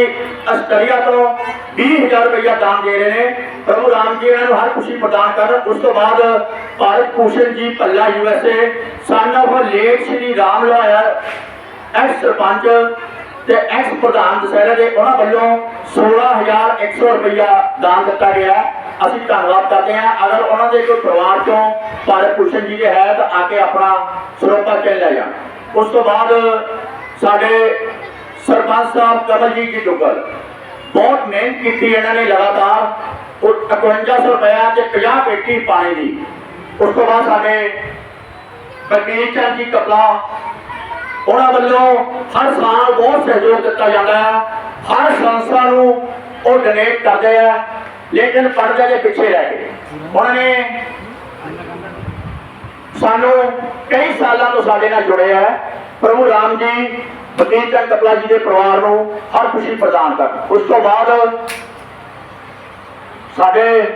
Australia ਤੋਂ 20000 ਰੁਪਇਆ ਦਾਨ ਦੇ ਰਹੇ ਨੇ। ਪ੍ਰਭੂ ਰਾਮ ਜੀ ਇਹਨਾਂ ਨੂੰ ਹਰ ਖੁਸ਼ੀ ਪ੍ਰਦਾਨ ਕਰਨ ਉਸ ਤੋਂ ਬਾਅਦ Bharat Bhushan ji Bhalla USA son of late Shri Ram Loya. Ex sarpanch ਤੇ ਐਕਸ ਪ੍ਰਧਾਨ ਦਸਹਿਰੇ ਦੇ, ਉਹਨਾਂ ਵੱਲੋਂ 16100 ਰੁਪਇਆ ਦਾਨ ਦਿੱਤਾ ਗਿਆ। ਅਸੀਂ ਧੰਨਵਾਦ ਕਰਦੇ ਹਾਂ। ਅਗਰ ਉਹਨਾਂ ਦੇ ਕੋਈ ਪਰਿਵਾਰ ਚੋਂ ਭਾਰਤ ਭੂਸ਼ਣ ਜੀ ਦੇ ਹੈ, ਤਾਂ ਆ ਕੇ ਆਪਣਾ ਸਰੋਪਾ ਚੈਨ ਲੈ ਜਾਣ। ਉਸ ਤੋਂ ਬਾਅਦ ਸਾਡੇ ਸਰਪੰਚ ਸਾਹਿਬ ਕਮਲਜੀਤ ਜੀ ਡੁੱਗਲ ਬਹੁਤ ਮਿਹਨਤ ਕੀਤੀ ਇਹਨਾਂ ਨੇ ਲਗਾਤਾਰ। ਉਹ 5100 ਰੁਪਇਆ ਤੇ 50 ਪੇਟੀ ਪਾਣੀ ਦੀ। ਉਸ ਤੋਂ ਬਾਅਦ ਸਾਡੇ ਬਲਬੀਰ ਚੰਦ ਜੀ ਕਪਲਾ, ਉਹਨਾਂ ਵੱਲੋਂ ਹਰ ਸਾਲ ਬਹੁਤ ਸਹਿਯੋਗ ਦਿੱਤਾ ਜਾਂਦਾ ਹੈ। ਹਰ ਸੰਸਥਾ ਨੂੰ ਉਹ ਡੋਨੇਟ ਕਰਦੇ ਆ, ਲੇਕਿਨ ਪਰਦੇ ਦੇ ਪਿੱਛੇ ਰਹਿ ਗਏ ਉਹਨਾਂ ਨੇ ਸਾਨੂੰ ਕਈ ਸਾਲਾਂ ਤੋਂ ਸਾਡੇ ਨਾਲ ਜੁੜੇ ਆ। ਪ੍ਰਭੂ ਰਾਮ ਜੀ ਬਦੀਨ ਚੰਦ ਕਪਲਾ ਜੀ ਦੇ ਪਰਿਵਾਰ ਨੂੰ ਹਰ ਖੁਸ਼ੀ ਪ੍ਰਦਾਨ ਕਰਨ। ਉਸ ਤੋਂ ਬਾਅਦ ਸਾਡੇ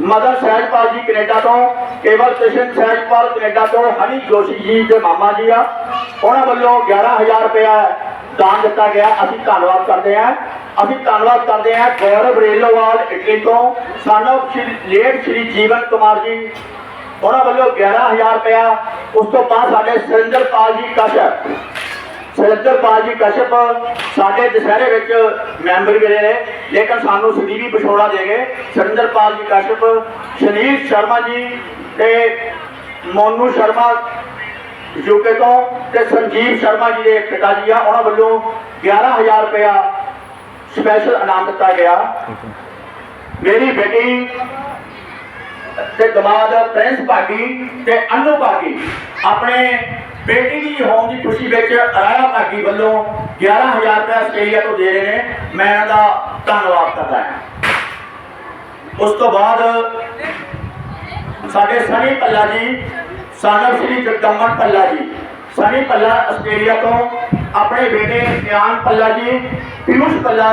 ਮਦਰ ਸਹਿਜਪਾਲ ਜੀ ਕੈਨੇਡਾ ਤੋਂ, ਕੇਵਲ ਕ੍ਰਿਸ਼ਨ ਸਹਿਜਪਾਲ ਕੈਨੇਡਾ ਤੋਂ ਹਨੀ ਜੋਸ਼ੀ ਜੀ ਦੇ ਮਾਮਾ ਜੀ ਆ। ਉਹਨਾਂ ਵੱਲੋਂ 11000 ਰੁਪਇਆ ਦਾਨ ਦਿੱਤਾ ਗਿਆ। ਅਸੀਂ ਧੰਨਵਾਦ ਕਰਦੇ ਹਾਂ। ਅਸੀਂ ਧੰਨਵਾਦ ਕਰਦੇ ਹਾਂ ਗੌਰਵ ਰੇਲੋਵਾਲ ਇਟਲੀ ਤੋਂ ਸਾਨੂੰ ਸ਼੍ਰੀ, ਲੇਟ ਸ਼੍ਰੀ ਜੀਵਨ ਕੁਮਾਰ ਜੀ। ਉਹਨਾਂ ਵੱਲੋਂ 11000 ਰੁਪਇਆ। ਉਸ ਤੋਂ ਬਾਅਦ ਸਾਡੇ ਸੁਰਿੰਦਰਪਾਲ ਜੀ ਕਸ਼ਪ ਸੁਰਿੰਦਰਪਾਲ ਜੀ ਕਸ਼ਪ ਸਾਡੇ ਦੁਸਹਿਰੇ ਵਿੱਚ ਮੈਂਬਰ ਵੀ ਰਹੇ ਨੇ, ਲੇਕਿਨ ਸਾਨੂੰ ਸੰਦੀਪੀ ਵਿਛੋੜਾ ਦੇ ਗਏ। ਸੁਰਿੰਦਰਪਾਲ ਜੀ ਕਸ਼ਪ ਸ਼ਨੀਲ ਸ਼ਰਮਾ ਜੀ ਤੇ ਮੋਨੂ ਸ਼ਰਮਾ ਯੂਕੇ ਤੋਂ ਤੇ ਸੰਜੀਵ ਸ਼ਰਮਾ ਜੀ ਦੇ ਪਿਤਾ ਜੀ ਆ। ਉਹਨਾਂ ਵੱਲੋਂ 11000 ਰੁਪਇਆ ਸਪੈਸ਼ਲ ਇਨਾਮ ਦਿੱਤਾ ਗਿਆ। ਮੇਰੀ ਬੇਟੀ ਤੇ ਦਮਾਦ, ਪ੍ਰਿੰਸ ਭਾਗੀ ਤੇ ਅਨੂ ਭਾਗੀ, ਆਪਣੇ ਬੇਟੀ ਦੀ ਹੋਣ ਦੀ ਖੁਸ਼ੀ ਵਿੱਚ ਰਾਇਆ ਭਾਗੀ ਵੱਲੋਂ 11000 ਰੁਪਏ ਆਸਟ੍ਰੇਲੀਆ ਤੋਂ ਦੇ ਰਹੇ ਨੇ। ਮੈਂ ਇਹਨਾਂ ਦਾ ਧੰਨਵਾਦ ਕਰਦਾ ਹਾਂ। ਉਸ ਤੋਂ ਬਾਅਦ ਸਾਡੇ ਸਨੀ ਪੱਲਾ ਜੀ ਸਾਨਵ ਸ਼੍ਰੀ ਜਗਦੰਬਨ ਪੱਲਾ ਜੀ। ਸਨੀ ਪੱਲਾ ਆਸਟ੍ਰੇਲੀਆ ਤੋਂ। ਆਪਣੇ ਬੇਟੇ ਗਿਆਨ ਪੱਲਾ ਜੀ ਪਿਊਸ਼ ਪੱਲਾ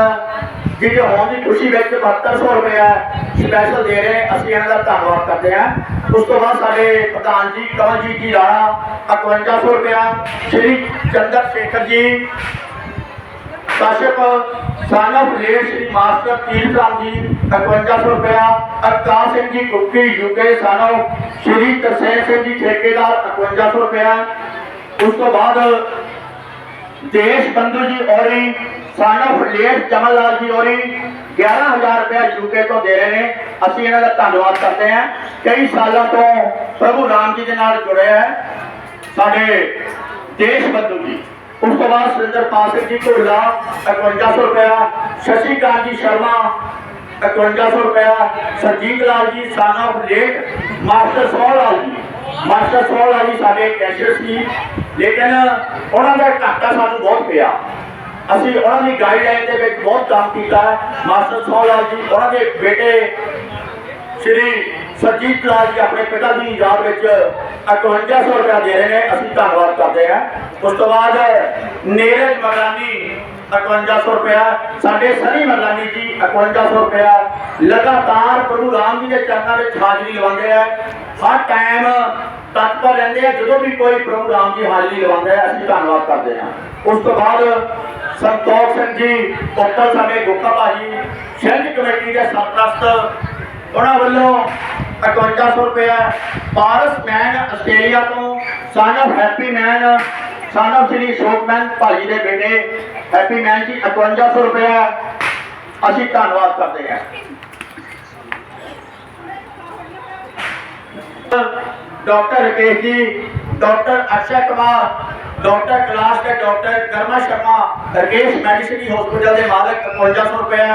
ਜਿਹੜੇ ਹੋਣ ਦੀ ਖੁਸ਼ੀ ਵਿੱਚ 7200 ਰੁਪਇਆ ਸਪੈਸ਼ਲ ਦੇ ਰਹੇ ਅਸੀਂ ਇਹਨਾਂ ਦਾ ਧੰਨਵਾਦ ਕਰਦੇ ਹਾਂ। ਉਸ ਤੋਂ ਬਾਅਦ ਸਾਡੇ ਪ੍ਰਧਾਨ ਜੀ ਕਮਲਜੀਤ ਜੀ ਰਾਣਾ 5100 ਰੁਪਇਆ। ਸ਼੍ਰੀ ਚੰਦਰ ਸ਼ੇਖਰ ਜੀ, ਕਾਸ਼ਪ ਸਾਨਵ ਲੇਟ ਸ਼੍ਰੀ ਮਾਸਟਰ ਤੀਰਥ ਰਾਮ ਜੀ 5100 ਰੁਪਇਆ। Avtar Singh ji Kukki UK son of Shri Tarsem Singh ji, ਠੇਕੇਦਾਰ 5100 ਰੁਪਇਆ। ਉਸ ਤੋਂ ਬਾਅਦ ਦੇਸ਼ ਬੰਧੂ ਜੀ ਔਰੀ ਸਾਨਵ ਲੇਟ ਚਮਨ ਲਾਲ ਜੀ ਔਰੀ 11000 ਰੁਪਇਆ ਯੂਕੇ ਤੋਂ ਦੇ ਰਹੇ ਨੇ। ਅਸੀਂ ਇਹਨਾਂ ਦਾ ਧੰਨਵਾਦ ਕਰਦੇ ਹਾਂ। ਕਈ ਸਾਲਾਂ ਤੋਂ ਪ੍ਰਭੂ ਰਾਮ ਜੀ ਦੇ ਨਾਲ ਜੁੜਿਆ ਹੈ ਸਾਡੇ ਦੇਸ਼ ਬੰਧੂ ਜੀ। ਉਸ ਤੋਂ ਬਾਅਦ ਸੁਰਿੰਦਰਪਾਲ ਸਿੰਘ ਜੀ ਢੋਲਾ 5100 ਰੁਪਇਆ। ਸ਼ਸ਼ੀਕਾਂਤ ਜੀ ਸ਼ਰਮਾ 5100 ਰੁਪਇਆ। ਸਰਜੀਤ ਲਾਲ ਜੀ ਸਨ ਸਾਨਾ ਲੇਟ ਮਾਸਟਰ ਸੋਹਣ ਲਾਲ ਜੀ। ਮਾਸਟਰ ਸੋਹਣ ਲਾਲ ਜੀ ਸਾਡੇ ਕੈਸ਼ੀਅਰ ਸੀ। ਲੇਕਿਨ ਉਹਨਾਂ ਦਾ ਘਾਟਾ ਸਾਨੂੰ ਬਹੁਤ ਪਿਆ। ਅਸੀਂ ਉਹਨਾਂ ਦੀ ਗਾਈਡਲਾਈਨ ਦੇ ਵਿੱਚ ਬਹੁਤ ਕੰਮ ਕੀਤਾ ਹੈ। ਮਾਸਟਰ ਸੋਹਣ ਲਾਲ ਜੀ, ਉਹਨਾਂ ਦੇ ਬੇਟੇ ਸ਼੍ਰੀ ਸਰਜੀਤ ਲਾਲ ਜੀ ਆਪਣੇ ਪਿਤਾ ਦੀ ਯਾਦ ਵਿੱਚ 5100 ਰੁਪਇਆ ਦੇ ਰਹੇ ਨੇ, ਅਸੀਂ ਧੰਨਵਾਦ ਕਰਦੇ ਹਾਂ। ਉਸ ਤੋਂ ਬਾਅਦ ਨੀਰਜ ਮਗਰਾਨੀ 5100 ਰੁਪਇਆ। ਸਾਡੇ ਸਨੀ ਮਗਰਾਨੀ ਜੀ 5100 ਰੁਪਇਆ। ਲਗਾਤਾਰ ਪ੍ਰਭੂ ਰਾਮ ਜੀ ਦੇ ਚਰਨਾਂ ਵਿੱਚ ਹਾਜ਼ਰੀ ਲਵਾਉਂਦੇ ਆ। ਹਰ ਟਾਈਮ ਤਤਪਰ ਰਹਿੰਦੇ ਆ, ਜਦੋਂ ਵੀ ਕੋਈ ਪ੍ਰਭੂ ਰਾਮ ਜੀ ਹਾਜ਼ਰੀ ਲਵਾਉਂਦਾ ਹੈ, ਅਸੀਂ ਧੰਨਵਾਦ ਕਰਦੇ ਹਾਂ। ਉਸ ਤੋਂ ਬਾਅਦ ਸੰਤੋਖ ਸਿੰਘ ਜੀ ਉੱਤਰ ਸਾਡੇ ਗੋਕਾ ਭਾਜੀ ਸ਼ਹਿਰੀ ਕਮੇਟੀ ਦੇ ਸਰਪ੍ਰਸਤ, ਉਹਨਾਂ ਵੱਲੋਂ 5100 ਰੁਪਇਆ ਪਾਰਸ ਮੈਨ ਆਸਟ੍ਰੇਲੀਆ ਤੋਂ son of Happy Mann son of Shri ਸ਼ੋਕਮੈਨ ਭਾਜੀ ਦੇ ਬੇਟੇ ਹੈਪੀ ਮੈਨ ਜੀ 5100 ਰੁਪਇਆ ਅਸੀਂ ਧੰਨਵਾਦ ਕਰਦੇ ਹਾਂ। Doctor Rakesh ji, doctor Akshay Kumar doctor class ਦੇ ਡਾਕਟਰ ਕਰਮਾ ਸ਼ਰਮਾ, ਰਕੇਸ਼ ਮੈਡੀਸਿਟੀ ਹਸਪੀਟਲ ਦੇ ਮਾਲਕ 5500 ਰੁਪਏ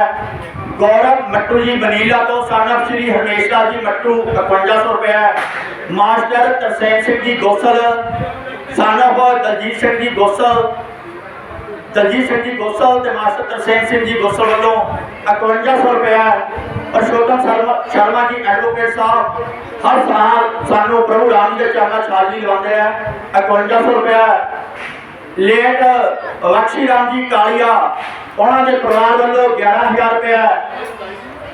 ਗੌਰਵ ਮੱਟੂ ਜੀ ਬਨੀਲਾ ਤੋਂ ਸਾਨਵ ਸ਼੍ਰੀ ਹਰਮੇਸ਼ ਲਾਲ ਜੀ ਮੱਟੂ 5500 ਰੁਪਏ ਮਾਸਟਰ ਤਰਸੇਮ ਸਿੰਘ ਜੀ ਗੋਸਲ, ਸਾਨਵ ਦਲਜੀਤ ਸਿੰਘ ਜੀ ਗੋਸਲ, ਦਲਜੀਤ ਸਿੰਘ ਜੀ ਗੋਸਲ ਤੇ ਮਾਸਟਰ ਤਰਸੇਮ ਸਿੰਘ ਜੀ ਗੋਸਲ ਵੱਲੋਂ 5100 ਰੁਪਇਆ ਅਸ਼ੋਕਨ ਸ਼ਰਮਾ ਸ਼ਰਮਾ ਜੀ ਐਡਵੋਕੇਟ ਸਾਹਿਬ, ਹਰ ਸਾਲ ਸਾਨੂੰ ਪ੍ਰਭੂ ਰਾਮ ਜੀ ਦੇ ਚਰਨਾਂ 'ਚ ਹਾਜ਼ਰੀ ਲਵਾਉਂਦੇ ਆ 5100 ਰੁਪਇਆ ਲੇਟ ਬਖਸ਼ੀ ਰਾਮ ਜੀ ਕਾਲੀਆ, ਉਹਨਾਂ ਦੇ ਪਰਿਵਾਰ ਵੱਲੋਂ 11000 ਰੁਪਇਆ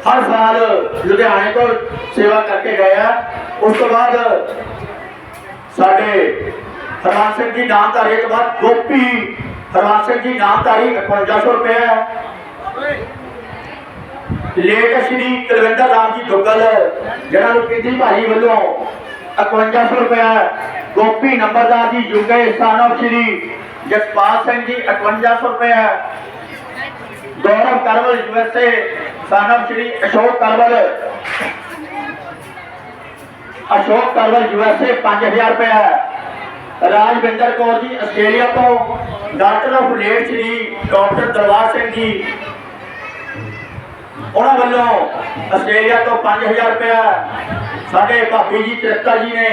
ਹਰ ਸਾਲ ਲੁਧਿਆਣੇ ਤੋਂ ਸੇਵਾ ਕਰਕੇ ਗਏ ਆ। ਉਸ ਤੋਂ ਬਾਅਦ ਸਾਡੇ ਹਰਮਨ ਸਿੰਘ ਜੀ ਨਾਮਧਾਰੀ ਤੋਂ ਬਾਅਦ ਗੋਪੀ ਹਰਵੰਸ ਸਿੰਘ ਜੀ ਨਾਮਧਾਰੀ 5100 ਰੁਪਏ ਲੇਟ ਸ਼੍ਰੀ ਕੁਲਵਿੰਦਰ ਰਾਮ ਜੀ ਦੁੱਗਲ ਜਿਹਨਾਂ ਨੂੰ ਕਿੰਦੀ ਭਾਈ ਵੱਲੋਂ 5100 ਰੁਪਏ ਗੋਪੀ ਨੰਬਰਦਾਰ ਜੀ ਯੂਕੇ ਸਥਾਨਕ ਸ਼੍ਰੀ ਜਸਪਾਲ ਸਿੰਘ ਜੀ 5100 ਰੁਪਏ ਗੌਰਵ ਕਰਵਲ ਯੂਐਸਏ ਸਥਾਨਕ ਸ਼੍ਰੀ ਅਸ਼ੋਕ ਕਰਵਲ ਅਸ਼ੋਕ ਕਰਵਲ ਯੂਐਸਏ 5000 ਰੁਪਏ ਰਾਜਵਿੰਦਰ ਕੌਰ ਜੀ ਆਸਟ੍ਰੇਲੀਆ ਤੋਂ doctor of late Shri doctor Darbar Singh ji ਉਹਨਾਂ ਵੱਲੋਂ ਆਸਟ੍ਰੇਲੀਆ ਤੋਂ 5000 ਰੁਪਏ ਸਾਡੇ ਭਾਬੀ ਜੀ ਤ੍ਰਿਪਤਾ ਜੀ ਨੇ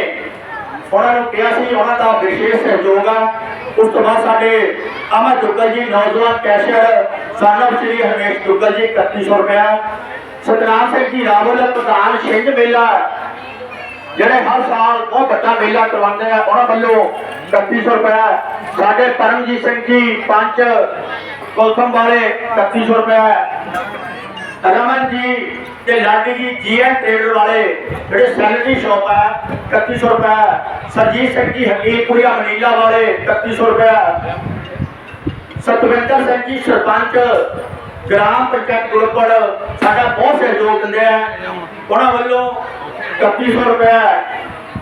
ਉਹਨਾਂ ਨੂੰ ਕਿਹਾ ਸੀ, ਉਹਨਾਂ ਦਾ ਵਿਸ਼ੇਸ਼ ਸਹਿਯੋਗ ਆ। ਉਸ ਤੋਂ ਬਾਅਦ ਸਾਡੇ ਅਮਰ ਦੁੱਗਲ ਜੀ, ਨੌਜਵਾਨ ਕੈਸ਼ੀਅਰ ਸਾਨਵ ਸ਼੍ਰੀ ਹਰਮੇਸ਼ ਦੁੱਗਲ ਜੀ 3100 ਰੁਪਇਆ। ਸਤਨਾਮ ਸਿੰਘ ਜੀ ਰਾਵਲ, ਪ੍ਰਧਾਨ ਛਿੰਝ ਮੇਲਾ। ਜਿਹੜੇ ਹਰ ਸਾਲ ਬਹੁਤ ਵੱਡਾ ਮੇਲਾ ਕਰਵਾਉਂਦੇ ਆ, ਉਹਨਾਂ ਵੱਲੋਂ 3100 ਰੁਪਇਆ। ਸਾਡੇ ਪਰਮਜੀਤ ਸਿੰਘ ਜੀ, ਪੰਜ ਕੋਲਥਮ ਵਾਲੇ 3100 ਰੁਪਏ ਰਮਨ ਜੀ ਤੇ ਲਾਡੀ ਜੀ, ਜੀਐਨ ਟ੍ਰੇਡਰ ਵਾਲੇ, ਜਿਹੜੇ ਸੈਲਰੀ ਸ਼ਾਪ ਹੈ 3100 ਰੁਪਏ। ਸਰਜੀਤ ਸਿੰਘ ਜੀ, ਹਕੀਮਪੁਰੀਆ, ਮਨੀਲਾ ਵਾਲੇ 3100 ਰੁਪਏ। ਸਤਵਿੰਦਰ ਸਿੰਘ ਜੀ, ਸਰਪੰਚ, ਗ੍ਰਾਮ ਪੰਚਾਇਤ ਗੁਰਪੜ ਸਾਡਾ ਬਹੁਤ ਸਹਿਯੋਗ ਦਿੰਦੇ ਆ। ਉਹਨਾਂ ਵੱਲੋਂ 3100 ਰੁਪਏ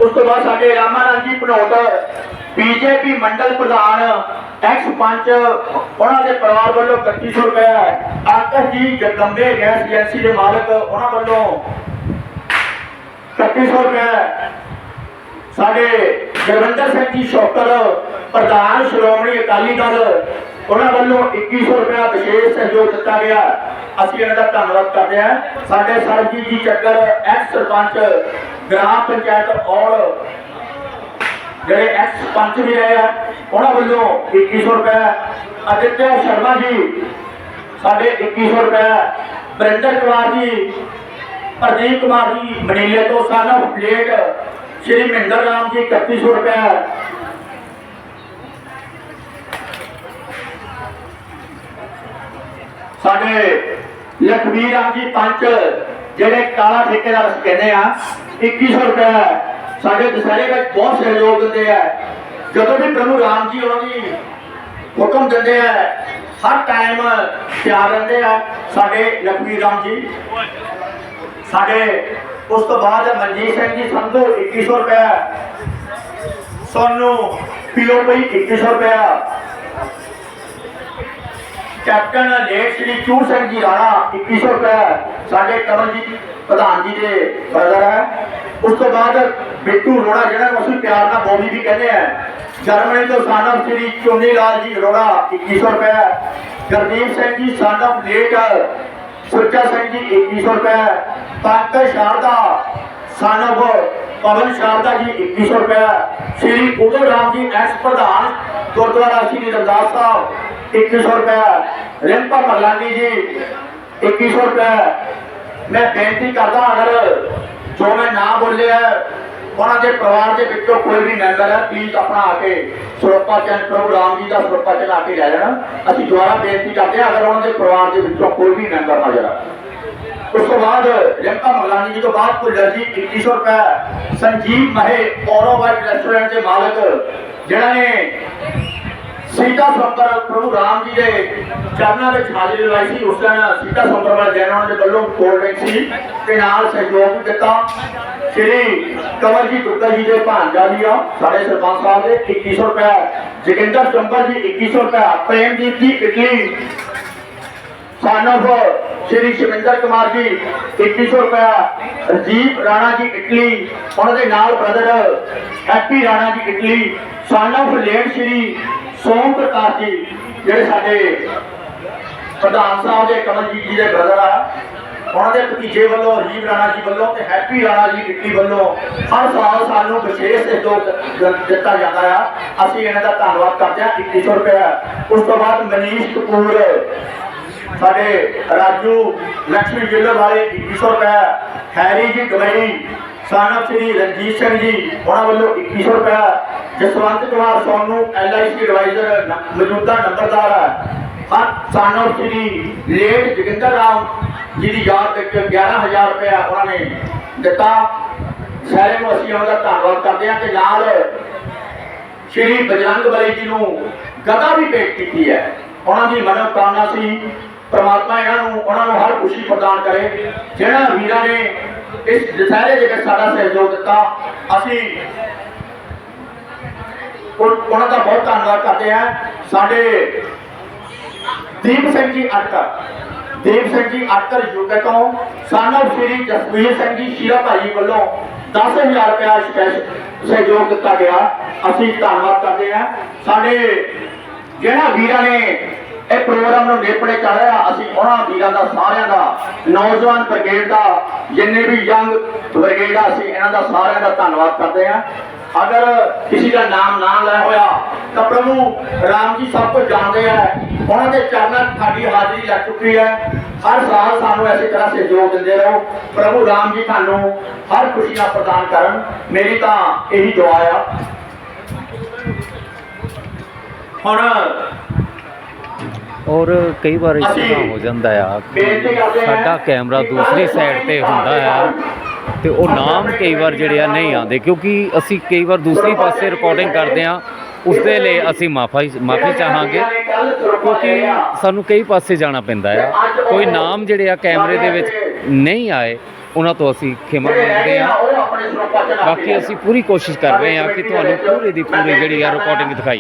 ਉਸ ਤੋਂ ਬਾਅਦ ਸਾਡੇ ਰਾਮਾਨੰਦ ਜੀ ਭਨੋਟ ਬੀਜੇਪੀ ਮੰਡਲ ਪ੍ਰਧਾਨ ਐਕਸ ਪੰਚ ਉਹਨਾਂ ਦੇ ਪਰਿਵਾਰ ਵੱਲੋਂ 3100 ਰੁਪਏ ਆਕਸ਼ ਜੀ ਜਗਦੰਬੇ ਗੈਸ ਏਜੰਸੀ ਦੇ ਮਾਲਕ, ਉਹਨਾਂ ਵੱਲੋਂ 3100 ਰੁਪਏ ਸਾਡੇ ਜਰਵੰਦਰ ਸਿੰਘ ਜੀ ਸ਼ੌਕਰ, ਪ੍ਰਧਾਨ ਸ਼੍ਰੋਮਣੀ ਅਕਾਲੀ ਦਲ, ਉਹਨਾਂ ਵੱਲੋਂ 2100 ਰੁਪਏ ਵਿਸ਼ੇਸ਼ ਸਹਿਯੋਗ ਦਿੱਤਾ ਗਿਆ। ਅਸੀਂ ਇਹਨਾਂ ਦਾ ਧੰਨਵਾਦ ਕਰਦੇ ਹਾਂ। ਸਾਡੇ ਸਰਜੀਤ ਜੀ ਚੱਕਰ ਐਕਸ ਸਰਪੰਚ ਗ੍ਰਾਮ ਪੰਚਾਇਤ ਔਲ ਜਿਹੜੇ ਐਕਸ ਪੰਚ ਵੀ ਰਹੇ ਆ, ਉਹਨਾਂ ਵੱਲੋਂ 2100 ਰੁਪਏ ਅਦਿੱਤਿਆ ਸ਼ਰਮਾ ਜੀ, ਸਾਡੇ 2100 ਰੁਪਏ ਬਰਿੰਦਰ ਕੁਮਾਰ ਜੀ, ਪ੍ਰਦੀਪ ਕੁਮਾਰ ਜੀ, ਮਨੀਲੇ ਤੋਂ son of late Shri Mahinder Ram ji 3100 ਰੁਪਏ। ਸਾਡੇ ਲਖਵੀਰ ਰਾਮ ਜੀ ਪੰਚ, ਜਿਹੜੇ ਕਾਲਾ ਠੇਕੇਦਾਰ ਅਸੀਂ ਕਹਿੰਦੇ ਆ 2100 ਰੁਪਏ ਸਾਡੇ ਦਸਹਿਰੇ ਵਿੱਚ ਬਹੁਤ ਸਹਿਯੋਗ ਦਿੰਦੇ ਆ। ਜਦੋਂ ਵੀ ਪ੍ਰਭੂ ਰਾਮ ਜੀ ਉਹਨਾਂ ਦੀ ਹੁਕਮ ਦਿੰਦੇ ਆ, ਹਰ ਟਾਈਮ ਤਿਆਰ ਰਹਿੰਦੇ ਆ ਸਾਡੇ ਲਖਵੀਰ ਰਾਮ ਜੀ। ਸਾਡੇ ਉਸ ਤੋਂ ਬਾਅਦ ਮਨਜੀਤ ਸਿੰਘ ਜੀ ਸੰਧੂ 2100 ਰੁਪਏ। ਸੋਨੂੰ ਪੀਓ ਪਈ 2100 ਰੁਪਏ। ਕੈਪਟਨ ਲੇਟ ਸ਼੍ਰੀ ਚੂਰ ਸਿੰਘ ਜੀ ਰਾਣਾ 2100 ਰੁਪਏ ਸਾਡੇ ਕਮਲਜੀਤ ਪ੍ਰਧਾਨ ਜੀ ਦੇ ਬਰਦਰ ਹੈ। ਉਸ ਤੋਂ ਬਾਅਦ ਬਿੱਟੂ ਰੋੜਾ ਜਿਹੜਾ ਅਸੀਂ ਪਿਆਰ ਨਾਲ ਬੋਬੀ ਵੀ ਕਹਿੰਦੇ ਆ। ਜਰਮਨੀ ਤੋਂ ਸਾਨਮ ਸ਼੍ਰੀ ਚੋਨੀ ਲਾਲ ਜੀ ਰੋੜਾ 2100 ਰੁਪਏ ਗੁਰਦੀਪ ਸਿੰਘ ਜੀ ਸਾਨਮ ਲੇਟ ਸੁਰਜਾ ਸਿੰਘ ਜੀ 2100 ਰੁਪਏ ਪੰਕਜ ਸ਼ਾਰਦਾ ਸਾਨਵ ਪਵਨ ਸ਼ਾਰਦਾ ਜੀ 2100 ਰੁਪਏ ਸ਼੍ਰੀ ਉਦੋ ਰਾਮ ਜੀ ਐਕਸ ਪ੍ਰਧਾਨ, ਗੁਰਦੁਆਰਾ ਸ਼੍ਰੀ ਰਮਦਾਸ ਸਾਹਿਬ। 2100 ਰੁਪਏ ਰਿੰਪਾ ਮਰਲਾਨੀ ਜੀ। 2100 ਰੁਪਏ ਮੈਂ ਬੇਨਤੀ ਕਰਦਾ ਅਗਰ ਜੋ ਮੈਂ ਨਾ ਬੋਲਿਆ ਉਹਨਾਂ ਦੇ ਪਰਿਵਾਰ ਦੇ ਵਿੱਚੋਂ ਕੋਈ ਵੀ ਮੈਂਬਰ ਹੈ ਪਲੀਜ਼ ਆਪਣਾ ਆ ਕੇ ਸਰੋਪਾ ਚੈਨ ਪ੍ਰਭੂ ਰਾਮ ਜੀ ਦਾ ਸਰੋਪਾ ਚੈਨ ਆ ਕੇ ਲੈ ਜਾਣਾ। ਅਸੀਂ ਦੁਬਾਰਾ ਬੇਨਤੀ ਕਰਦੇ ਹਾਂ, ਅਗਰ ਉਹਨਾਂ ਦੇ ਪਰਿਵਾਰ ਦੇ ਵਿੱਚੋਂ ਕੋਈ ਵੀ ਮੈਂਬਰ ਨਾ ਆ ਉਸ ਤੋਂ ਬਾਅਦ ਰਿੰਪਾ ਮਗਲਾਨੀ ਜੀ ਤੋਂ ਬਾਅਦ ਭੁੱਲਰ ਜੀ 2100 ਰੁਪਏ ਸੰਜੀਵ ਮਹੇ ਔਰੋ ਵਾਈਟ ਰੈਸਟੋਰੈਂਟ ਦੇ ਮਾਲਕ, ਜਿਹੜਾ ਨੇ ਸੀਤਾ ਸੰਪਰ ਪ੍ਰਭੂ ਰਾਮ ਜੀ ਦੇ ਚਰਨਾਂ ਵਿੱਚ ਹਾਜ਼ਰੀ ਲਵਾਈ ਸੀ, ਉਸ ਦਿਨ ਸੀਤਾ ਸੰਪਰ ਵਾਲੇ ਜੈਨਾਂ ਦੇ ਵੱਲੋਂ ਕੋਲ ਡਰਿੰਕ ਸੀ ਤੇ ਨਾਲ ਸਹਿਯੋਗ ਦਿੱਤਾ। ਸ਼੍ਰੀ ਕਮਲ ਜੀ ਗੁਪਤਾ ਜੀ ਦੇ ਭਾਂਜਾ ਜੀ ਆ, ਸਾਡੇ ਸਰਪੰਚ ਸਾਹਿਬ ਦੇ 2100 ਰੁਪਏ। ਜਗਿੰਦਰ ਚੰਬਰ ਜੀ 2100 ਰੁਪਏ। ਪ੍ਰੇਮਦੀਪ ਜੀ, ਇਟਲੀ। ਸਾਨਵ ਸ਼੍ਰੀ ਸ਼ਿਵਿੰਦਰ ਕੁਮਾਰ ਜੀ 2100 ਰੁਪਇਆ। ਰਜੀਵ ਰਾਣਾ ਜੀ ਇਟਲੀ ਉਹਨਾਂ ਦੇ ਨਾਲ brother Happy Rana ji Italy. ਸਾਨਵ late ਸ਼੍ਰੀ ਸੋਮ ਪ੍ਰਕਾਸ਼ ਜੀ, ਜਿਹੜੇ ਸਾਡੇ ਪ੍ਰਧਾਨ ਸਾਹਿਬ ਦੇ ਕਮਲਜੀਤ ਜੀ ਦੇ ਬ੍ਰਦਰ ਆ। ਉਹਨਾਂ ਦੇ ਭਤੀਜੇ ਵੱਲੋਂ ਰਜੀਵ ਰਾਣਾ ਜੀ ਵੱਲੋਂ ਤੇ ਹੈਪੀ ਰਾਣਾ ਜੀ ਇਟਲੀ ਵੱਲੋਂ ਹਰ ਸਾਲ ਸਾਨੂੰ ਵਿਸ਼ੇਸ਼ ਸਹਿਯੋਗ ਦਿੱਤਾ ਜਾਂਦਾ ਆ। ਅਸੀਂ ਇਹਨਾਂ ਦਾ ਧੰਨਵਾਦ ਕਰਦੇ ਹਾਂ 2100 ਰੁਪਇਆ। ਉਸ ਤੋਂ ਬਾਅਦ ਮਨੀਸ਼ ਕਪੂਰ ਸਾਡੇ ਰਾਜੂ ਲక్ష్ਮੀ ਜਿਲ੍ਹੇ ਵਾਲੇ 2100 ਰੁਪਏ ਹੈਰੀ ਜੀ ਦੁਬਈ ਸਾਨਵ ਸ੍ਰੀ ਰਣਜੀਤ ਸਿੰਘ ਜੀ, ਉਹਨਾਂ ਵੱਲੋਂ 2100 ਰੁਪਏ ਜਸਵੰਤ ਕੁਮਾਰ ਸੋਨੂ, ਐਲਆਈਸੀ ਐਡਵਾਈਜ਼ਰ ਮੌਜੂਦਾ ਨੰਬਰਦਾਰ ਹੈ। ਹਾਂ, son of Shri late Joginder Ram ji ਦੀ ਯਾਦ ਵਿੱਚ 11000 ਰੁਪਏ ਉਹਨਾਂ ਨੇ ਦਿੱਤਾ। ਸਾਰੇ ਨੂੰ ਅਸੀਂ ਉਹਨਾਂ ਦਾ ਧੰਨਵਾਦ ਕਰਦੇ ਹਾਂ ਤੇ ਨਾਲ ਸ਼੍ਰੀ ਬਜਰੰਗ ਬਲੀ ਜੀ ਨੂੰ ਗਦਾ ਵੀ ਭੇਟ ਕੀਤੀ ਹੈ। ਉਹਨਾਂ ਦੀ ਮਨੋਕਾਮਨਾ ਸੀ ਪ੍ਰਮਾਤਮਾ ਇਹਨਾਂ ਨੂੰ, ਉਹਨਾਂ ਨੂੰ ਹਰ ਖੁਸ਼ੀ ਪ੍ਰਦਾਨ ਕਰੇ। ਜਿਹੜਾ ਵੀਰਾਂ ਨੇ ਇਸ ਦੁਸਹਿਰੇ ਦੇ ਵਿੱਚ ਸਾਡਾ ਸਹਿਯੋਗ ਦਿੱਤਾ, ਅਸੀਂ ਉਹਨਾਂ ਦਾ ਬਹੁਤ ਧੰਨਵਾਦ ਕਰਦੇ ਹਾਂ। ਸਾਡੇ ਦੀਪ ਸਿੰਘ ਜੀ ਅਟਕਰ, ਦੀਪ ਸਿੰਘ ਜੀ ਅਟਕਰ ਯੂਕੇ ਤੋਂ, ਸਾਨੂੰ ਸ੍ਰੀ ਜਸਵੀਰ ਸਿੰਘ ਜੀ ਸ਼ੀਰਾ ਭਾਈ ਵੱਲੋਂ 10000 ਰੁਪਇਆ ਸਪੈਸ਼ਲ ਸਹਿਯੋਗ ਦਿੱਤਾ ਗਿਆ। ਅਸੀਂ ਧੰਨਵਾਦ ਕਰਦੇ ਹਾਂ। ਸਾਡੇ ਜਿਹੜਾ ਵੀਰਾਂ ਨੇ ਇਹ ਪ੍ਰੋਗਰਾਮ ਨੂੰ ਨੇਪੜੇ ਚੜਾਇਆ ਅਸੀਂ ਉਹਨਾਂ ਵੀਰਾਂ ਦਾ ਸਾਰਿਆਂ ਦਾ, ਨੌਜਵਾਨ ਬ੍ਰਿਗੇਡ ਦਾ, ਜਿੰਨੇ ਵੀ ਯੰਗ ਬ੍ਰਿਗੇਡ ਆ, ਅਸੀਂ ਇਹਨਾਂ ਦਾ ਸਾਰਿਆਂ ਦਾ ਧੰਨਵਾਦ ਕਰਦੇ ਹਾਂ। ਅਗਰ ਕਿਸੇ ਦਾ ਨਾਮ ਨਾ ਲੈ ਹੋਇਆ, ਤਾਂ ਪ੍ਰਭੂ ਰਾਮ ਜੀ ਸਭ ਕੁਝ ਜਾਣਦੇ ਆ। ਉਹਨਾਂ ਦੇ ਚਰਨਾਂ 'ਚ ਸਾਡੀ ਹਾਜ਼ਰੀ ਲੱਗ ਚੁੱਕੀ ਹੈ। ਹਰ ਸਾਲ ਸਾਨੂੰ ਐਸੀ ਤਰ੍ਹਾਂ ਸਹਿਯੋਗ ਦਿੰਦੇ ਰਹੋ। ਪ੍ਰਭੂ ਰਾਮ ਜੀ ਤੁਹਾਨੂੰ ਹਰ ਖੁਸ਼ੀ ਨਾਲ ਪ੍ਰਦਾਨ ਕਰਨ। ਮੇਰੀ ਤਾਂ ਇਹੀ ਦੁਆ ਆ। ਹੁਣ ਔਰ ਕਈ ਵਾਰ ਇਸ ਤਰ੍ਹਾਂ ਹੋ ਜਾਂਦਾ ਆ ਸਾਡਾ ਕੈਮਰਾ ਦੂਸਰੀ ਸਾਈਡ ਤੇ ਹੁੰਦਾ ਆ ਤੇ ਉਹ ਨਾਮ ਕਈ ਵਾਰ ਜਿਹੜੇ ਆ ਨਹੀਂ ਆਉਂਦੇ ਕਿਉਂਕਿ ਅਸੀਂ ਕਈ ਵਾਰ ਦੂਸਰੀ ਪਾਸੇ ਰਿਕਾਰਡਿੰਗ ਕਰਦੇ ਆ ਉਸ ਦੇ ਲਈ ਅਸੀਂ ਮਾਫੀ ਮਾਫੀ ਚਾਹਾਂਗੇ ਕਿਉਂਕਿ ਸਾਨੂੰ ਕਈ ਪਾਸੇ ਜਾਣਾ ਪੈਂਦਾ ਆ। ਕੋਈ ਨਾਮ ਜਿਹੜੇ ਆ ਕੈਮਰੇ ਦੇ ਵਿੱਚ ਨਹੀਂ ਆਏ ਉਹਨਾਂ ਤੋਂ ਅਸੀਂ ਖਿਮਾ ਮੰਗਦੇ ਆ ਬਾਕੀ ਅਸੀਂ ਪੂਰੀ ਕੋਸ਼ਿਸ਼ ਕਰ ਰਹੇ ਆ ਕਿ ਤੁਹਾਨੂੰ ਪੂਰੀ ਦੀ ਪੂਰੀ ਜਿਹੜੀ ਆ ਰਿਕਾਰਡਿੰਗ ਦਿਖਾਈਏ।